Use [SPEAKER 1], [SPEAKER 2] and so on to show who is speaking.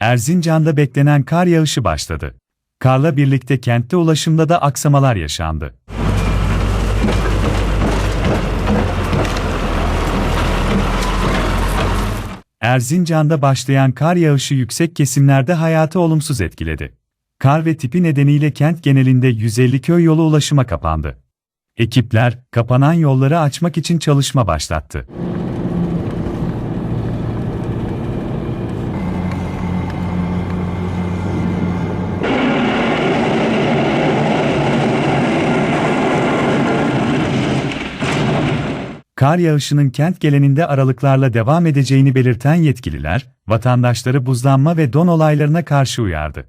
[SPEAKER 1] Erzincan'da beklenen kar yağışı başladı. Karla birlikte kentte ulaşımda da aksamalar yaşandı. Erzincan'da başlayan kar yağışı yüksek kesimlerde hayatı olumsuz etkiledi. Kar ve tipi nedeniyle kent genelinde 150 köy yolu ulaşıma kapandı. Ekipler, kapanan yolları açmak için çalışma başlattı. Kar yağışının kent geleninde aralıklarla devam edeceğini belirten yetkililer, vatandaşları buzlanma ve don olaylarına karşı uyardı.